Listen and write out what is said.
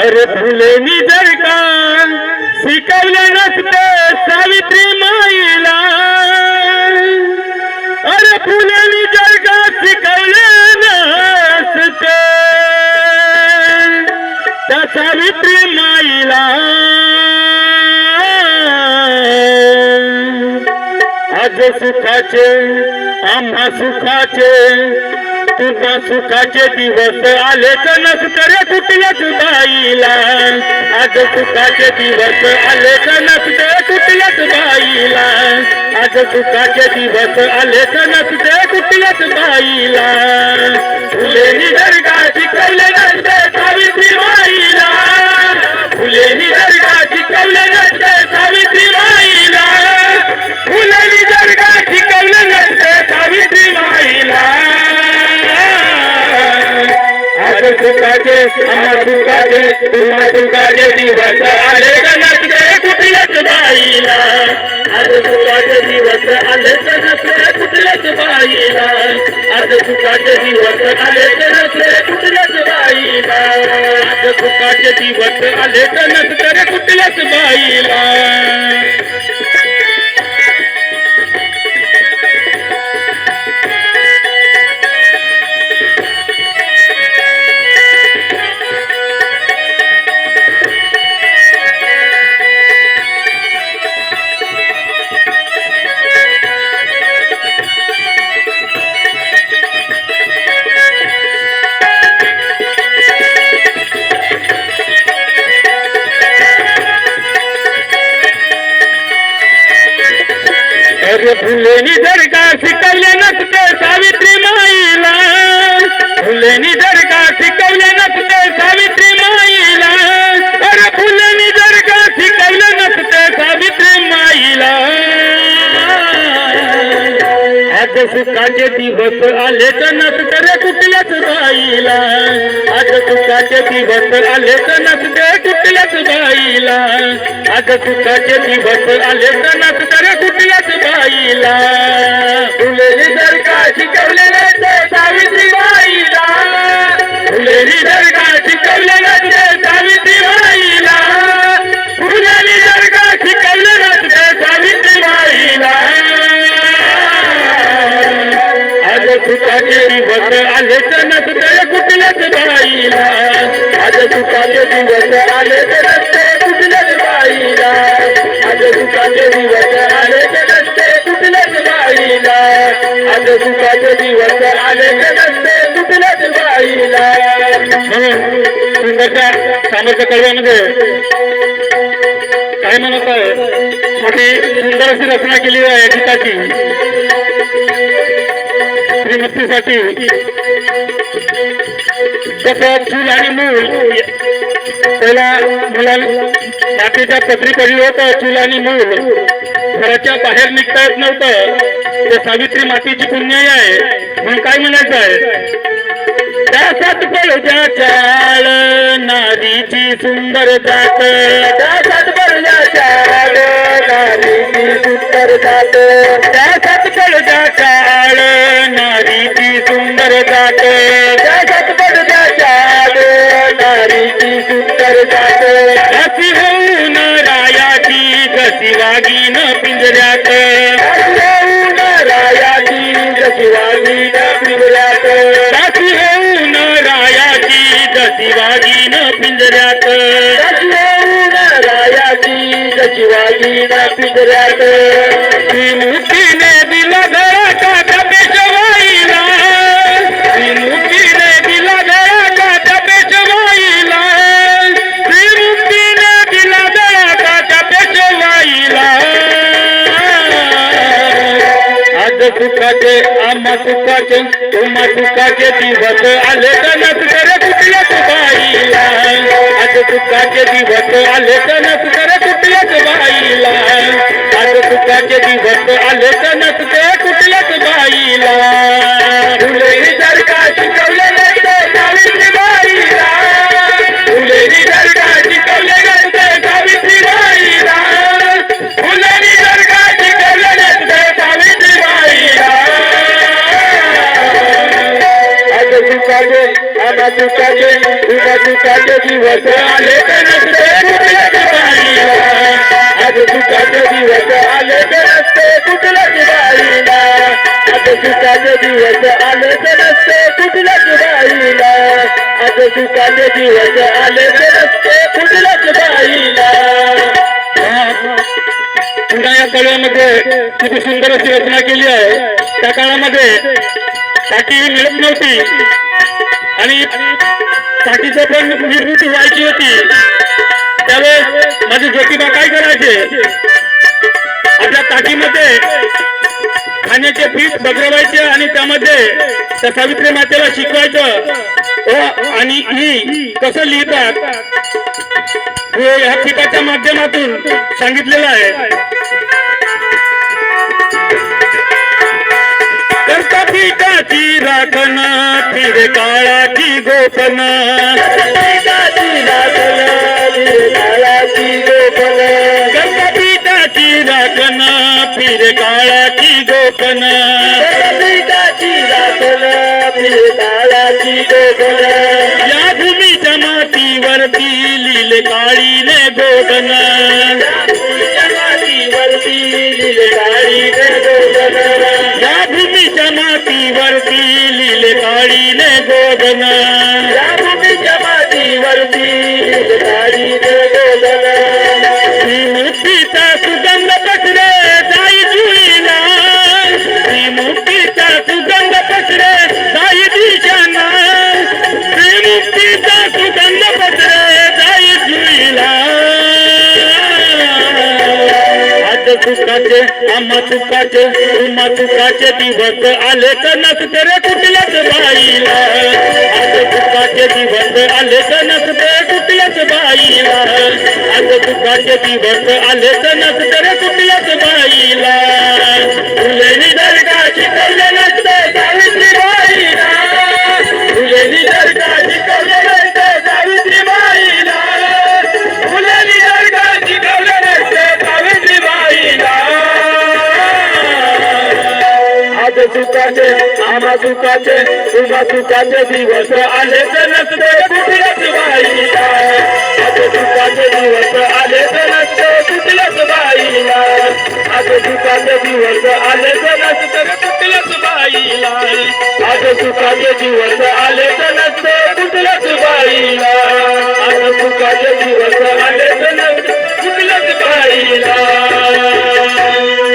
अरे फुलेनी जर का शिकवले नसते सावित्री माईला. अरे फुलेनी जर का शिकवले नसते त्या सावित्री माईला. आज सुखाचे आम्हा सुखाचे तुझा सुखाचे दिवस आले आलेच नसतरे कुठल्याच बाईला आज सुखाचे दिवस आले आलेच नसते कुठल्याच बाईला आज सुखाचे दिवस आले आलेच नसते कुठल्याच बाईला फुले आज सुखाचे आम्हा सुखाचे तुम्हा सुखाचे दिवस आले का नसते कुठल्याच बाईला आज सुखाचे दिवस आले का नसते कुठल्याच बाईला आज सुखाचे दिवस आले का नसते कुठल्याच बाईला आज सुखाचे दिवस आले का नसते कुठल्याच बाईला फुलेनी जर का शिकवले नसते सावित्री माईला. फुलेनी जर का शिकवले नसते सावित्री माईला. अरे फुलेनी जर का शिकवले नसते सावित्री माईला. आज सुखाचे दिवस आले तर नसते रे कुठल्याच बाईला. आज सुखाचे दिवस आले तर नसते कुठल्याच बाईला. आज सुखाचे दिवस आले तर नसते बाईला फुलेली जर का शिकवले सावित्री बाईला फुलेली जर का शिकवले सावित्री बाईला फुलेली जर का शिकवले सावित्री बाईला आज सुखाचे दिवस आले तर नसते कुठल्याच बाईला. आज सुखाचे दिवस आले तर नसते कुठल्याच बाईला. आज दिवस आले तर नसते आज सुखाचे दिवस आले नसते सुंदरच्या सामर्थ्य कळव्यामध्ये काय म्हणत आहे. मोठी सुंदर अशी रचना केली आहे गीताची श्रीमतीसाठी कसं फूल आणि मूल पहिला मुला मातीच्या पत्री पडली होतं चूल आणि मूल घराच्या बाहेर निघता येत नव्हतं. ते सावित्री मातीची पुण्याई आहे. म्हणून काय म्हणायचं आहे? दासात पडल्या चाळ नारीची सुंदर जात. दासात पडल्या चाळ नारीची सुंदर जात. दासात पडल्या चाळ नारीची सुंदर जात. दासात होऊन रायाची वागीन पिंजऱ्यात. होऊन रायाची जशी वागीन पिंजऱ्यात. होऊन रायाची वागीन पिंजऱ्यात. होऊन रायाची वागीन पिंजऱ्यात. दिला सुखाचे तुम्हा सुखाचे दिवस आले तर नसतरे कुठल्याच बाईला आज सुखाचे दिवस आले तर नसतरे कुठल्याच बाईला आज सुखाचे दिवस आले तर नसते कुठल्याच बाईला बाईला आज सुखाचे आम्हा सुखाचे सुखाचे सुखा सुखाचे दिवस आले तर नसते कुठल्याच बाईला आज सुखाचे दिवस आले तर नसते कुठल्याच बाईला आज सुखाचे दिवस आले तर नसते कुठला बाईला आज सुखाचे दिवस आले तर असते कुठल्याच बाईला पुन्हा या काळामध्ये किती सुंदर अशी रचना केली आहे. त्या काळामध्ये टाकी मिळत नव्हती. आणि पाठीचं पण निर्मिती व्हायची होती. त्यावेळेस माझे ज्योतिबा काय करायचे? आपल्या टाकीमध्ये खाण्याचे पीठ बगरवायचे आणि त्यामध्ये त्या सावित्री मातेला शिकवायचं. आणि ही कसं लिहितात? हे ह्या पिकाच्या माध्यमातून सांगितलेलं आहे. राखण फिरे काळाची गोपन. गणपतीची राखण फिरे काळाची गोपन. या भूमीच्या मातीवरती फिरे काळीने गोपन पिकाची राखण फिरे गोपन या भूमीच्या मातीवरती लिहिले काळीने गोगन मातीवरती लिहिले काळीने गोगन. या भूमीच्या मातीवरती लिहिले काळीने गोगन. सुखाचे आम्हा सुखाचे तुम्हा सुखाचे दिवस आले तर नसते रे कुठल्याच बाईला. आज सुखाचे दिवस आले तर नसते कुठल्याच बाईला. आज सुखाचे दिवस आले तर नसते रे कुठल्याच बाईला. आज सुखाचे आम्हा सुखाचे तुझ्या सुखाचे दिवस आले तर नसते कुठल्याच बाईला. आज सुखाचे दिवस आले तर नसते कुठल्याच बाईला. आज सुखाचे दिवस आले तर नसते कुठल्याच बाईला. आज सुखाचे दिवस आले तर नसते कुठल्याच बाईला. आज सुखाचे दिवस आले तर नसते कुठल्याच बाईला.